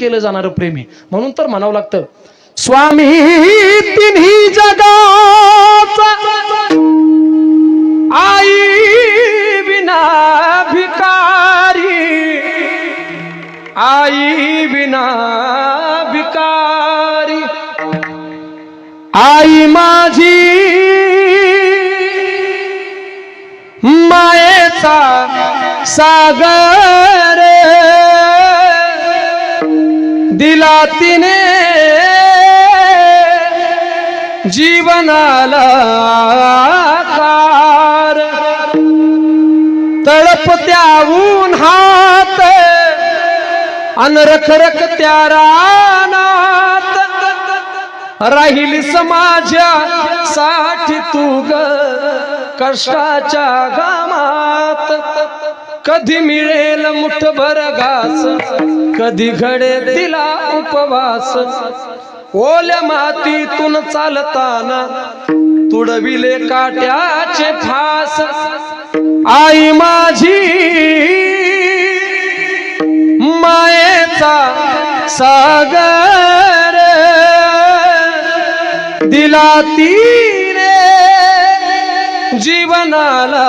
केलं जाणारं प्रेम आहे. म्हणून तर म्हणावं लागतं स्वामी तिन्ही जगाचा आई विना भिकारी आई विना भिकारी आई माझी मायेचा सागर दिला तिने. जीवनाला कार तळप हात. अन त्या रानात. राहील समाजा साठी तू ग कष्टाच्या गामात कधी मिळेल मुठभर घास. कधी घडे तिला उपवास? ओल्या मातीतून चालताना तुडविले काट्याचे फास. आई माझी मायेचा सागर. दिला तीने जीवनाला